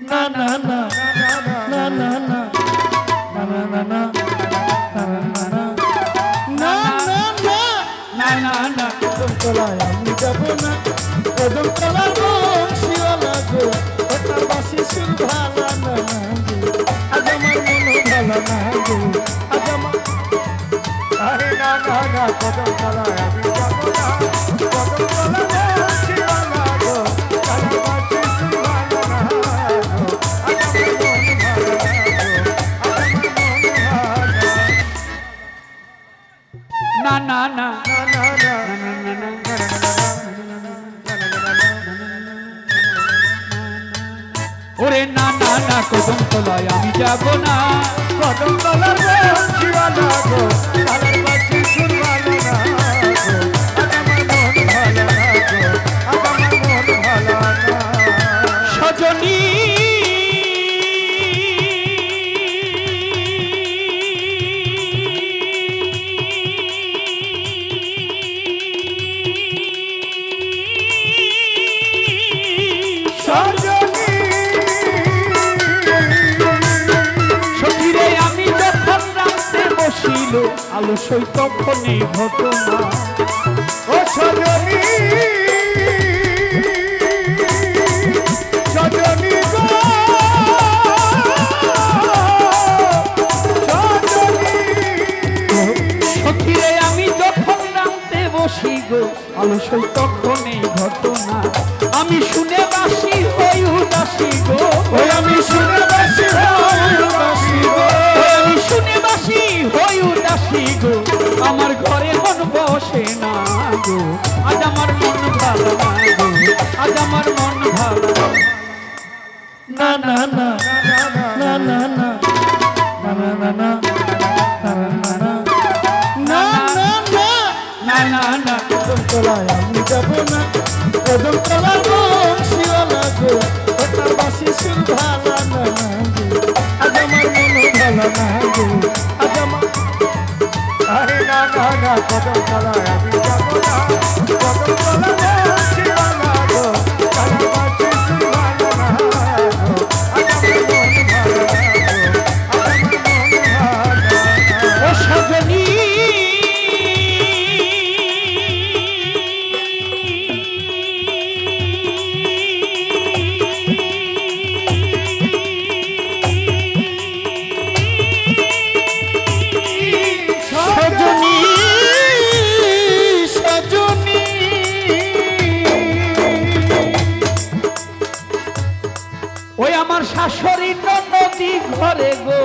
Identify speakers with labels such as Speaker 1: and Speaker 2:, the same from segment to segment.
Speaker 1: না না না না না না না না না না তলায় আমি যাব না। কদম তলার বংশীওয়ালা গো ওটার বাসি সুর ভালা না গো আজ আমার মন ভালা না গো আজ আমার
Speaker 2: আরে না না না কদম তলায় আমি যাব না। কদম তলায়
Speaker 3: তলায় আমি যাব না।
Speaker 2: কদম তলার বংশীওয়ালা গো
Speaker 3: আলো সই তখনই ঘটনা
Speaker 2: ও সজনী সজনী
Speaker 3: সখিরে আমি যখন নামতে বসি গো আলো সই তখনই
Speaker 1: তলায় আমি যাব না কদম তলার বংশীওয়ালা গো ওটার বাসি সুর ভালা না গো আজ আমার মন ভালা না গো আজ আমার
Speaker 2: আরে না না না কদম তলায় আমি যাব না কদম তলায় বংশীওয়ালা গো কালা মাছি
Speaker 3: ঘরে গো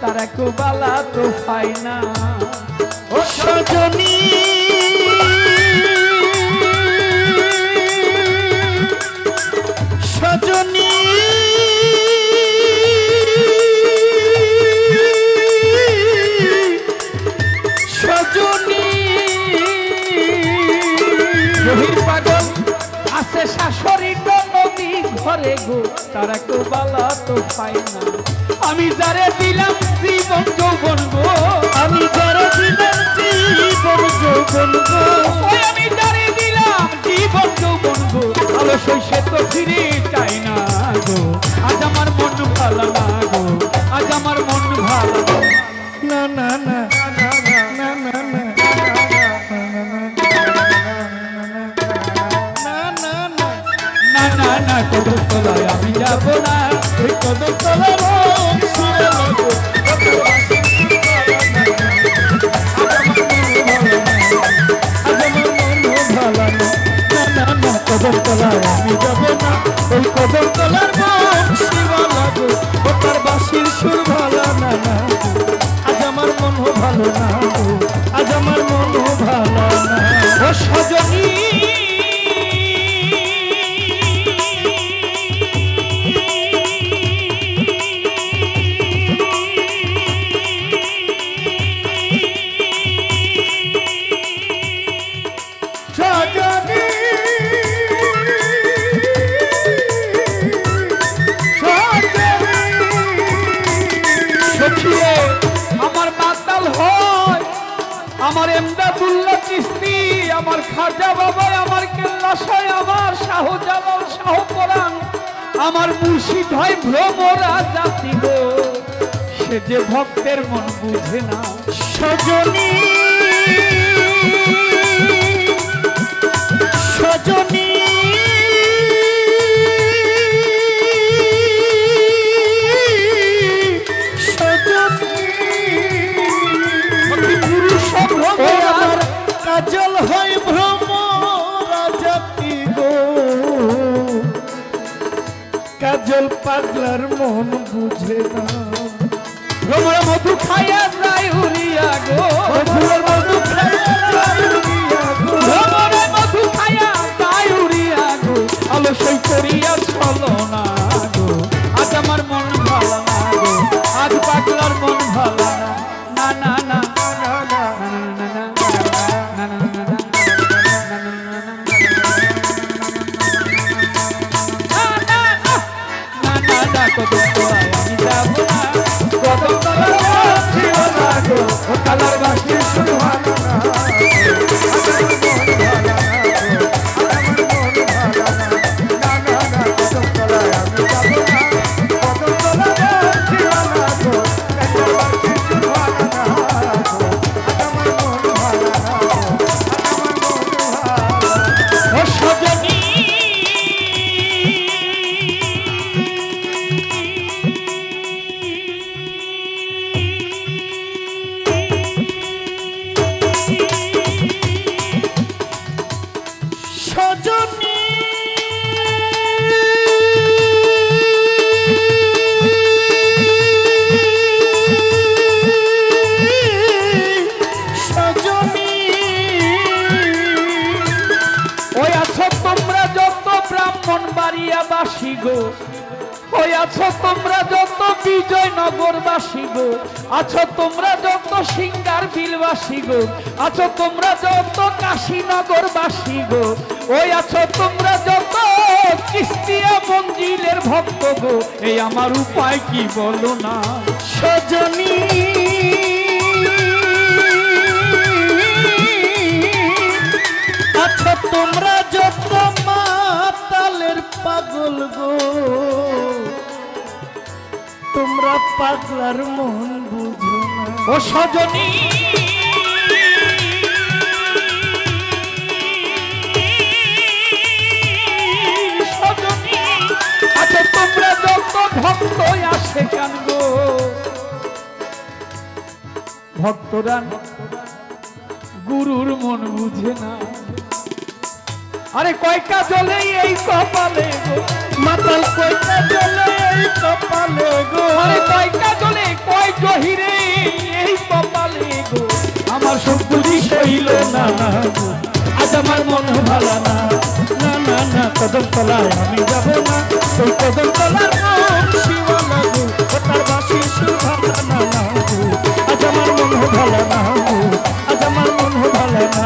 Speaker 3: তারা কেউ বালা তো পাই না।
Speaker 1: ও সজনী সজনী
Speaker 3: আছে ঘরে গো তারা কেউ বালা তো পাই না। আমি যারে দিলাম জীবন যৌবন গো।
Speaker 1: আমি যারে দিলাম জীবন যৌবন গো।
Speaker 3: আমি যারে দিলাম জীবন যৌবন গো। আলো শৈশে তো ফিরে চাই না গো। আজ আমার মন ভালো না কদম তলায় আমি যাব না।
Speaker 1: এই কদম তলায় কদম তলায় আজ আমার মন ভালো না
Speaker 3: এমদাদুল্লাহ চিস্তি আমার খাজা বাবা, আমার কেল্লা সাই, আমার শাহ জালাল শাহ কোরআন আমার মুর্শিদ হয় ভ্রমরা গো সে যে ভক্তের মন বুঝে না।
Speaker 1: সজনী সজনী। কাজল পাগলার মন বুঝে না।
Speaker 3: রমরা মধু খাইয়া যায় উড়িয়া গো।
Speaker 1: রমরা মধু খাইয়া যায় উড়িয়া গো।
Speaker 3: রমরা মধু খায়া যায় উড়িয়া গো। আলো সই করিয়া চলো বিজয়নগর বাসি গো। আছো তোমরা যত সিঙ্গার বিলবাসী গো। আছো তোমরা যত কাশীনগর বাসি গো। ওই আছো তোমরা যত কিস্তিয়া মঞ্জিলের ভক্ত গো। এই আমার উপায় কি বলো না?
Speaker 1: সজনী পাগলার মন বুঝো
Speaker 3: ও সজনী। আচ্ছা আসে ভক্তরা গুরুর মন বুঝে না। আরে কয়টা চলে এই কপালে গো?
Speaker 1: মাতাল কয়টা চলে এই কপালে গো?
Speaker 3: আরে কয়টা চলে কয় জহিরে এই কপালে গো? আমার সব পুলিশ হইল না
Speaker 1: আজ আমার মন ভালো না না না না কদম তলায় আমি যাব না। ওই কদম তলার নাম শিবা লাগু তার বাসি সুভালো না আজ আমার মন ভালো না আজ আমার মন ভালো না।